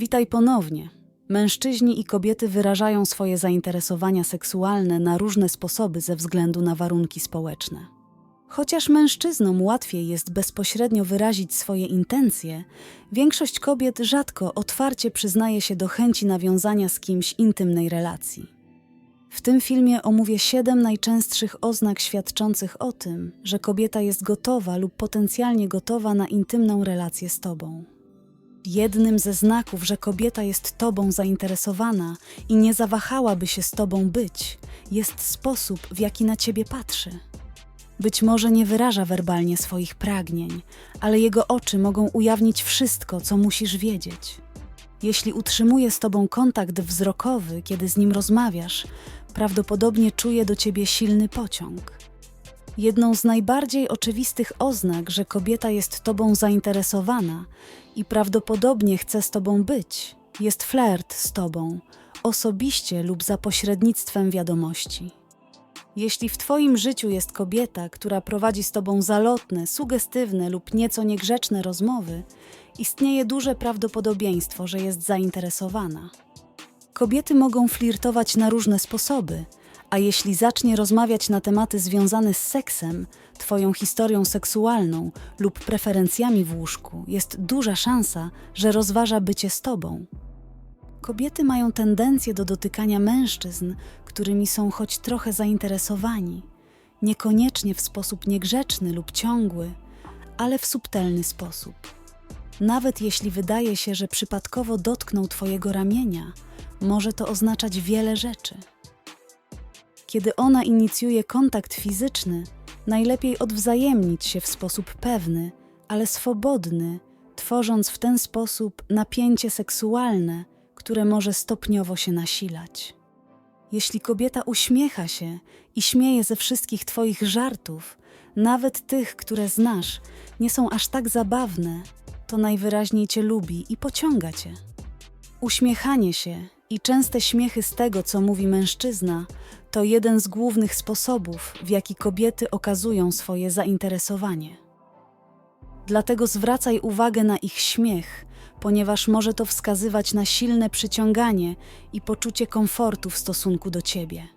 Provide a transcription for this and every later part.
Witaj ponownie. Mężczyźni i kobiety wyrażają swoje zainteresowania seksualne na różne sposoby ze względu na warunki społeczne. Chociaż mężczyznom łatwiej jest bezpośrednio wyrazić swoje intencje, większość kobiet rzadko otwarcie przyznaje się do chęci nawiązania z kimś intymnej relacji. W tym filmie omówię siedem najczęstszych oznak świadczących o tym, że kobieta jest gotowa lub potencjalnie gotowa na intymną relację z tobą. Jednym ze znaków, że kobieta jest tobą zainteresowana i nie zawahałaby się z tobą być, jest sposób, w jaki na ciebie patrzy. Być może nie wyraża werbalnie swoich pragnień, ale jego oczy mogą ujawnić wszystko, co musisz wiedzieć. Jeśli utrzymuje z tobą kontakt wzrokowy, kiedy z nim rozmawiasz, prawdopodobnie czuje do ciebie silny pociąg. Jedną z najbardziej oczywistych oznak, że kobieta jest tobą zainteresowana i prawdopodobnie chce z tobą być, jest flirt z tobą, osobiście lub za pośrednictwem wiadomości. Jeśli w Twoim życiu jest kobieta, która prowadzi z Tobą zalotne, sugestywne lub nieco niegrzeczne rozmowy, istnieje duże prawdopodobieństwo, że jest zainteresowana. Kobiety mogą flirtować na różne sposoby, a jeśli zacznie rozmawiać na tematy związane z seksem, Twoją historią seksualną lub preferencjami w łóżku, jest duża szansa, że rozważa bycie z Tobą. Kobiety mają tendencję do dotykania mężczyzn, którymi są choć trochę zainteresowani, niekoniecznie w sposób niegrzeczny lub ciągły, ale w subtelny sposób. Nawet jeśli wydaje się, że przypadkowo dotknął Twojego ramienia, może to oznaczać wiele rzeczy. Kiedy ona inicjuje kontakt fizyczny, najlepiej odwzajemnić się w sposób pewny, ale swobodny, tworząc w ten sposób napięcie seksualne, które może stopniowo się nasilać. Jeśli kobieta uśmiecha się i śmieje ze wszystkich Twoich żartów, nawet tych, które znasz, nie są aż tak zabawne, to najwyraźniej Cię lubi i pociąga Cię. Uśmiechanie się i częste śmiechy z tego, co mówi mężczyzna, to jeden z głównych sposobów, w jaki kobiety okazują swoje zainteresowanie. Dlatego zwracaj uwagę na ich śmiech, ponieważ może to wskazywać na silne przyciąganie i poczucie komfortu w stosunku do ciebie.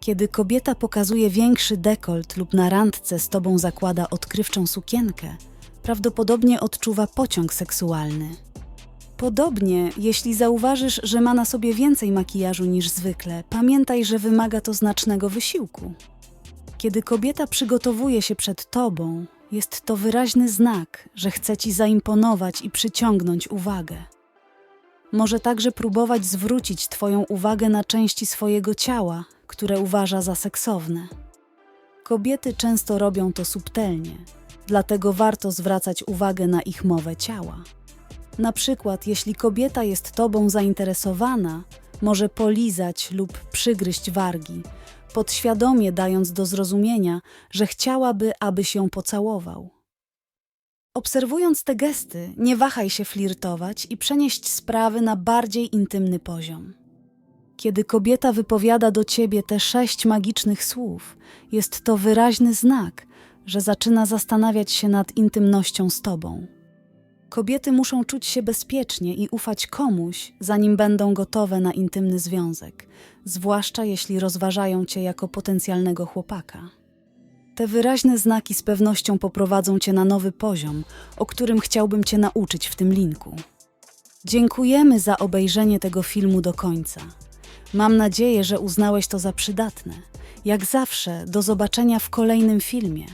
Kiedy kobieta pokazuje większy dekolt lub na randce z tobą zakłada odkrywczą sukienkę, prawdopodobnie odczuwa pociąg seksualny. Podobnie, jeśli zauważysz, że ma na sobie więcej makijażu niż zwykle, pamiętaj, że wymaga to znacznego wysiłku. Kiedy kobieta przygotowuje się przed tobą, jest to wyraźny znak, że chce ci zaimponować i przyciągnąć uwagę. Może także próbować zwrócić Twoją uwagę na części swojego ciała, które uważa za seksowne. Kobiety często robią to subtelnie, dlatego warto zwracać uwagę na ich mowę ciała. Na przykład, jeśli kobieta jest Tobą zainteresowana, może polizać lub przygryźć wargi, podświadomie dając do zrozumienia, że chciałaby, abyś ją pocałował. Obserwując te gesty, nie wahaj się flirtować i przenieść sprawy na bardziej intymny poziom. Kiedy kobieta wypowiada do ciebie te sześć magicznych słów, jest to wyraźny znak, że zaczyna zastanawiać się nad intymnością z tobą. Kobiety muszą czuć się bezpiecznie i ufać komuś, zanim będą gotowe na intymny związek, zwłaszcza jeśli rozważają cię jako potencjalnego chłopaka. Te wyraźne znaki z pewnością poprowadzą cię na nowy poziom, o którym chciałbym cię nauczyć w tym linku. Dziękujemy za obejrzenie tego filmu do końca. Mam nadzieję, że uznałeś to za przydatne. Jak zawsze, do zobaczenia w kolejnym filmie.